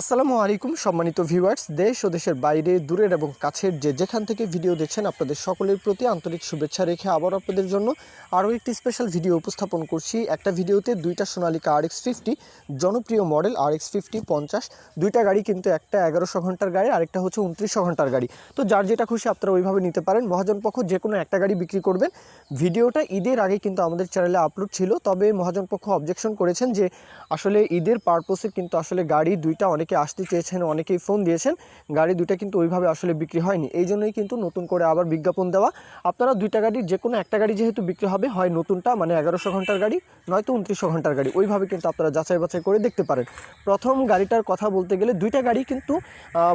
আসসালামু আলাইকুম, সম্মানিত ভিউয়ার্স। দেশ ও দেশের বাইরে, দূরের এবং কাছের যে যেখান থেকে ভিডিও দেখছেন, আপনাদের সকলের প্রতি আন্তরিক শুভেচ্ছা রেখে আবার আপনাদের জন্য আরও একটি স্পেশাল ভিডিও উপস্থাপন করছি। একটা ভিডিওতে দুইটা সোনালিকা আর এক্স ফিফটি জনপ্রিয় মডেল আর এক্স ফিফটি পঞ্চাশ, দুইটা গাড়ি কিন্তু একটা এগারোশো ঘণ্টার গাড়ি, আরেকটা হচ্ছে উনত্রিশশো ঘণ্টার গাড়ি। তো যার যেটা খুশি আপনারা ওইভাবে নিতে পারেন। মহাজন পক্ষ যে কোনো একটা গাড়ি বিক্রি করবেন। ভিডিওটা ঈদের আগে কিন্তু আমাদের চ্যানেলে আপলোড ছিল, তবে মহাজন পক্ষ অবজেকশন করেছেন যে আসলে ঈদের পারপোসে কিন্তু আসলে গাড়ি দুইটা অনেকে আসতে চেয়েছেন, অনেকেই ফোন দিয়েছেন। গাড়ি দুইটা কিন্তু ওইভাবে আসলে বিক্রি হয়নি। এই জন্যই কিন্তু নতুন করে আবার বিজ্ঞাপন দেওয়া। আপনারা দুইটা গাড়ির যে কোনো একটা গাড়ি যেহেতু বিক্রি হবে, হয় নতুনটা মানে এগারোশো ঘণ্টার গাড়ি, নয়তো উনত্রিশশো ঘণ্টার গাড়ি, ওইভাবে কিন্তু আপনারা যাচাই বাছাই করে দেখতে পারেন। প্রথম গাড়িটার কথা বলতে গেলে দুইটা গাড়ি কিন্তু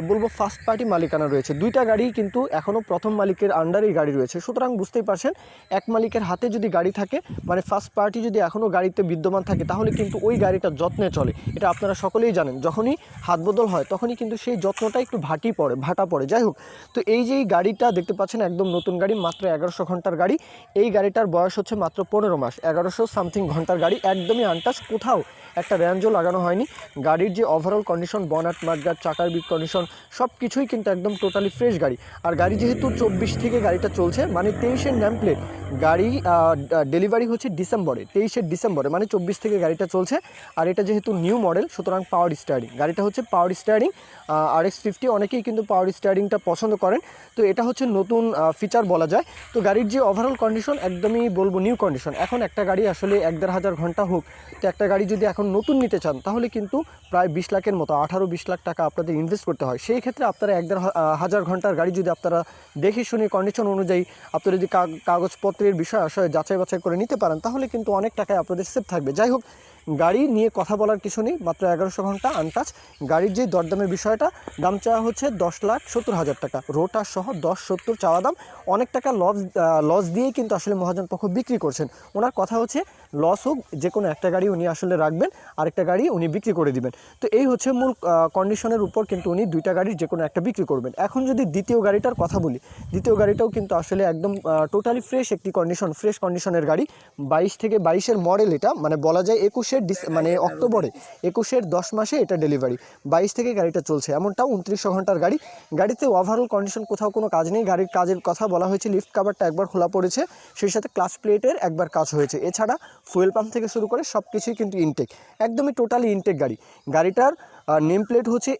বলব ফার্স্ট পার্টি মালিকানা রয়েছে। দুইটা গাড়ি কিন্তু এখনও প্রথম মালিকের আন্ডারেই গাড়ি রয়েছে। সুতরাং বুঝতেই পারছেন, এক মালিকের হাতে যদি গাড়ি থাকে মানে ফার্স্ট পার্টি যদি এখনও গাড়িতে বিদ্যমান থাকে, তাহলে কিন্তু ওই গাড়িটা যত্নে চলে। এটা আপনারা সকলেই জানেন। যখনই হাত বদল হয়, তখনই কিন্তু সেই যত্নটা একটু ভাটি পড়ে, ভাটা পড়ে। যাই হোক, তো এই যে গাড়িটা দেখতে পাচ্ছেন, একদম নতুন গাড়ি, মাত্র এগারোশো ঘণ্টার গাড়ি। এই গাড়িটার বয়স হচ্ছে মাত্র পনেরো মাস, এগারোশো সামথিং ঘণ্টার গাড়ি, একদমই আনটাচ। কোথাও একটা র্যাঞ্জও লাগানো হয়নি। গাড়ির যে ওভারঅল কন্ডিশন বনাট মাঠগাট চাকার বিট কন্ডিশন সব কিছুই কিন্তু একদম টোটালি ফ্রেশ গাড়ি। আর গাড়ি যেহেতু চব্বিশ থেকে গাড়িটা চলছে মানে তেইশের ন্যাম প্লেট গাড়ি ডেলিভারি হচ্ছে ডিসেম্বরে তেইশের ডিসেম্বরে মানে চব্বিশ থেকে গাড়িটা চলছে। আর এটা যেহেতু নিউ মডেল সুতরাং পাওয়ার স্টারিং গাড়িটা হচ্ছে power steering R X fifty অনেকেই কিন্তু পাওয়ার স্টারিংটা পছন্দ করেন। তো এটা হচ্ছে নতুন ফিচার বলা যায়। তো গাড়ির যে ওভারঅল কন্ডিশন একদমই বলব নিউ কন্ডিশন এখন একটা গাড়ি আসলে এক দেড় হাজার ঘণ্টা হোক, তো একটা গাড়ি যদি এখন নতুন নিতে চান, তাহলে কিন্তু প্রায় বিশ লাখের মতো, আঠারো বিশ লাখ টাকা আপনাদের ইনভেস্ট করতে হয়। সেই ক্ষেত্রে আপনারা এক দেড় হাজার ঘণ্টার গাড়ি যদি আপনারা দেখে শুনে কন্ডিশন অনুযায়ী আপনারা যদি কাগ- কাগজপত্রের বিষয় আসলে যাচাই বাছাই করে নিতে পারেন, তাহলে কিন্তু অনেক টাকায় আপনাদের সেভ থাকবে। যাই হোক গাড়ি নিয়ে কথা বলার কিছু নেই, মাত্র এগারোশো ঘণ্টা আনটাচ গাড়ির যে দরদামের বিষয়টা, দাম চাওয়া হচ্ছে দশ লাখ সত্তর হাজার টাকা। রোটার সহ দশ সত্তর চাওয়া দাম। অনেক টাকা লস লস দিয়েই কিন্তু আসলে মহাজন পক্ষ বিক্রি করছেন। ওনার কথা হচ্ছে লস হোক, যে কোনো একটা গাড়ি উনি আসলে রাখবেন, আরেকটা গাড়ি উনি বিক্রি করে দিবেন। তো এই হচ্ছে মূল কন্ডিশনের উপর কিন্তু উনি দুইটা গাড়ির যে কোনো একটা বিক্রি করবেন। এখন যদি দ্বিতীয় গাড়িটার কথা বলি, দ্বিতীয় গাড়িটাও কিন্তু আসলে একদম টোটালি ফ্রেশ একটি কন্ডিশন ফ্রেশ কন্ডিশনের গাড়ি। বাইশ থেকে বাইশের মডেল এটা মানে বলা যায় একুশের ডিস মানে অক্টোবরে একুশের দশ মাসে এটা ডেলিভারি বাইশ থেকে গাড়িটা চলছে। এমনটাও উনত্রিশশো ঘণ্টার গাড়ি। গাড়িতে ওভারঅল কন্ডিশন কোথাও কোনো কাজ নেই। গাড়ির কাজের কথা বলা হয়েছে। লিফট কাভারটা একবার খোলা পড়েছে। সেই সাথে ক্লাচ প্লেটের একবার কাজ হয়েছে। এছাড়া ফুয়েল পাম্প থেকে শুরু করে সব কিছুই কিন্তু ইনটেক একদমই টোটালি ইনটেক গাড়ি। গাড়িটার নেম প্লেট হচ্ছে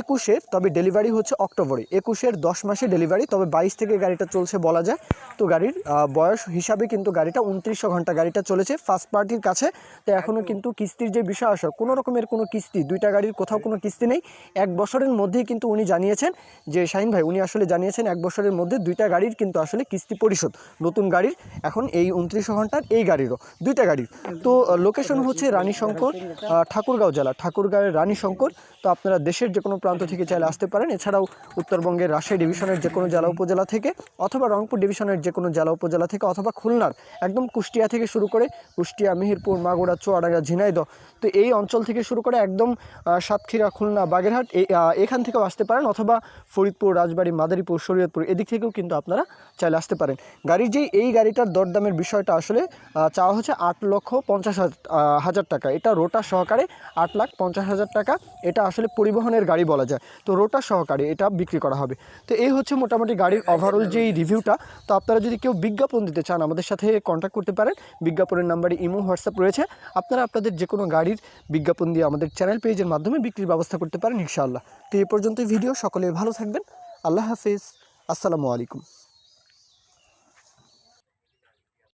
একুশের তবে ডেলিভারি হচ্ছে অক্টোবরে। একুশের দশ মাসে ডেলিভারি তবে বাইশ থেকে গাড়িটা চলছে বলা যায়। তো গাড়ির বয়স হিসাবে কিন্তু গাড়িটা উনত্রিশশো ঘণ্টা গাড়িটা চলেছে ফার্স্ট পার্টির কাছে। তো এখনও কিন্তু কিস্তির যে বিষয় আসে কোনো রকমের কোনো কিস্তি দুইটা গাড়ির কোথাও কোনো কিস্তি নেই। এক বছরের মধ্যেই কিন্তু উনি জানিয়েছেন যে শাহিন ভাই উনি আসলে জানিয়েছেন এক বছরের মধ্যে দুইটা গাড়ির কিন্তু আসলে কিস্তি পরিশোধ নতুন গাড়ির এখন এই উনত্রিশশো ঘণ্টার এই গাড়িরও দুইটা গাড়ির। তো লোকেশন হচ্ছে রানীশঙ্কর ঠাকুরগাঁও জেলা ঠাকুরগাঁওয়ের রানীশঙ্কর। তো আপনারা দেশের যে কোনো প্রান্ত থেকে চাইলে আসতে পারেন। এছাড়াও উত্তরবঙ্গের রাজশাহী ডিভিশনের যে কোনো জেলা উপজেলা থেকে অথবা রংপুর ডিভিশনের যে কোনো জেলা উপজেলা থেকে অথবা খুলনার একদম কুষ্টিয়া থেকে শুরু করে কুষ্টিয়া মিহিরপুর মাগুরা, চুয়াডাঙ্গা, ঝিনাইদহ, তো এই অঞ্চল থেকে শুরু করে একদম সাতক্ষীরা, খুলনা, বাগেরহাট এখান থেকেও আসতে পারেন অথবা ফরিদপুর, রাজবাড়ি, মাদারীপুর, শরীয়তপুর, এদিক থেকেও কিন্তু আপনারা চাইলে আসতে পারেন। গাড়ির যে এই গাড়িটার দরদামের বিষয়টা আসলে চাওয়া হচ্ছে আট লক্ষ পঞ্চাশ হাজার হাজার টাকা। এটা রোটা সহকারে আট লাখ পঞ্চাশ হাজার টাকা, এটা আসলে পরিবহনের গাড়ি বলা যায়। তো রোটা সহকারে এটা বিক্রি করা হবে। তো এই হচ্ছে মোটামুটি গাড়ির ওভারঅল যেই রিভিউটা তো আপনারা যদি কেউ বিজ্ঞাপন দিতে চান, আমাদের সাথে কন্ট্যাক্ট করতে পারেন। বিজ্ঞাপনের নাম্বারে ইমো হোয়াটসঅ্যাপ রয়েছে। আপনারা আপনাদের যে কোনো গাড়ির বিজ্ঞাপন দিয়ে আমাদের চ্যানেল পেজের মাধ্যমে বিক্রির ব্যবস্থা করতে পারেন ইনশাআল্লাহ। তো এই পর্যন্তই ভিডিও সকলে ভালো থাকবেন। আল্লাহ হাফিজ। আসসালামু আলাইকুম।